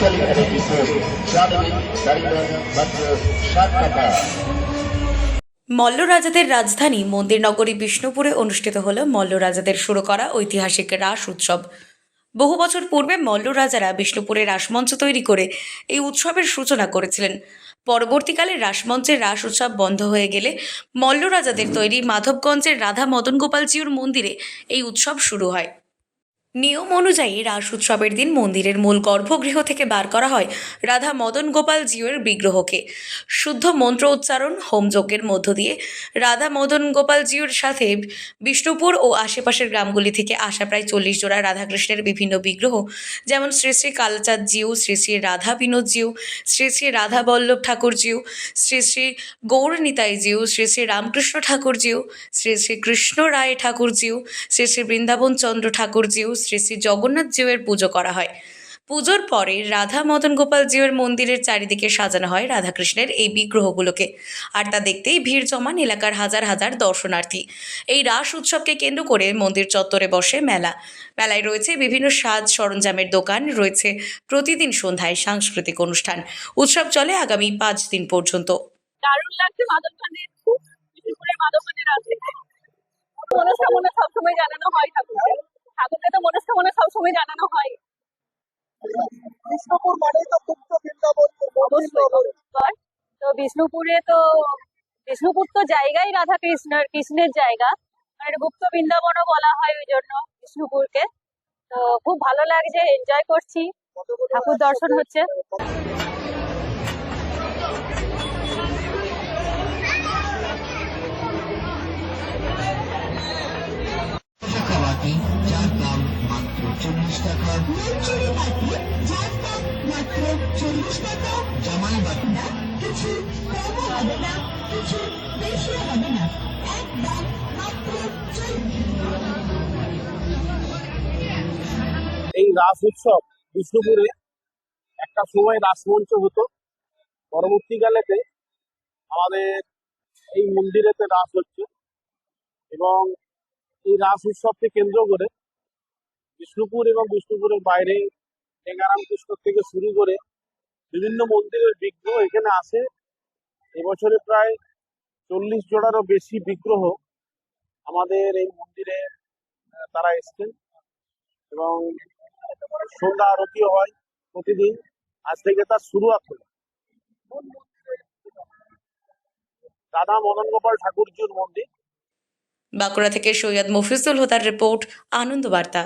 Post চা নেবেন গাড়ি নেন মাত্র ষাট টাকা মল্ল রাজধানী মন্দির নগরী বিষ্ণুপুরে অনুষ্ঠিত হল মল্ল রাজাদের শুরু করা ঐতিহাসিক রাস উৎসব। বহু বছর পূর্বে মল্ল রাজারা বিষ্ণুপুরে রাসমঞ্চ তৈরি করে এই উৎসবের সূচনা করেছিলেন। পরবর্তীকালে রাসমঞ্চের রাস উৎসব বন্ধ হয়ে গেলে মল্ল রাজাদের তৈরি মাধবগঞ্জের রাধা মদন গোপালজিউর মন্দিরে এই উৎসব শুরু হয়। নিয়ম অনুযায়ী রাস উৎসবের দিন মন্দিরের মূল গর্ভগৃহ থেকে বার করা হয় রাধা মদন গোপাল জিউর বিগ্রহকে। শুদ্ধ মন্ত্র উচ্চারণ হোমযজ্ঞের মধ্য দিয়ে রাধা মদন গোপাল জিউর সাথে বিষ্ণুপুর ও আশেপাশের গ্রামগুলি থেকে আসা প্রায় চল্লিশ জোড়া রাধাকৃষ্ণের বিভিন্ন বিগ্রহ, যেমন শ্রী শ্রী কালচাঁদ জিউ, শ্রী শ্রী রাধা বিনোদ জিউ, শ্রী শ্রী রাধা বল্লভ ঠাকুর জিউ, শ্রী শ্রী গৌর নিতাই জিউ, শ্রী শ্রী রামকৃষ্ণ ঠাকুর জিউ, শ্রী শ্রী কৃষ্ণ রায় ঠাকুর জিউ, শ্রী শ্রী বৃন্দাবন চন্দ্র ঠাকুর জিউ শ্রী শ্রী জগন্নাথ জিউয়ের পুজো করা হয়। পুজোর পরে রাধা মদন গোপাল জিউয়ের মন্দিরের চারিদিকে সাজানো হয় রাধাকৃষ্ণের এই বিগ্রহগুলোকে। আর তা দেখতেই ভিড় জমান এলাকার হাজার হাজার দর্শনার্থী। এই রাস উৎসবকে কেন্দ্র করে মন্দির চত্বরে বসে মেলা। মেলায় রয়েছে বিভিন্ন সাজ সরঞ্জামের দোকান, রয়েছে প্রতিদিন সন্ধ্যায় সাংস্কৃতিক অনুষ্ঠান। উৎসব চলে আগামী পাঁচ দিন পর্যন্ত। দারুণ লাগছে সবসময় জানানো হয় ঠাকুরকে। ঠাকুরকে তো মনস্কামনা সবসময় জানানো হয়। বিষ্ণুপুর মানেই তো বৃন্দাবন তো বিষ্ণুপুরে তো বিষ্ণুপুর তো জায়গাই রাধা কৃষ্ণের কৃষ্ণের জায়গা। আর গুপ্ত বৃন্দাবনও বলা হয় ওই জন্য বিষ্ণুপুরকে। তো খুব ভালো লাগছে এনজয় করছি। ঠাকুর দর্শন হচ্ছে। চল্লিশ টাকা মাত্র চল্লিশ টাকা জামাই কিছু হবে না কিছু হবে না এই রাস উৎসব বিষ্ণুপুরে একটা সময় রাসমঞ্চ হতো। পরবর্তীকালেতে আমাদের এই মন্দিরেতে রাস হচ্ছে এবং এই রাস উৎসবকে কেন্দ্র করে বিষ্ণুপুর এবং বিষ্ণুপুরের বাইরে টেঙ্গারাম কৃষ্ণ থেকে শুরু করে বিভিন্ন মন্দিরের বিগ্রহ এখানে আসে এবছরে প্রায় চল্লিশ জোড়ারও বেশি বিগ্রহ আমাদের এই মন্দিরে তারা এসছেন এবং সন্ধ্যা আরতিও হয় প্রতিদিন। আজ থেকে তার শুরুয়াত হলো। দাদা মদন গোপাল ঠাকুরজির মন্দির। বাঁকুড়া থেকে সৈয়দ মফিজুল হোতার রিপোর্ট আনন্দ বার্তা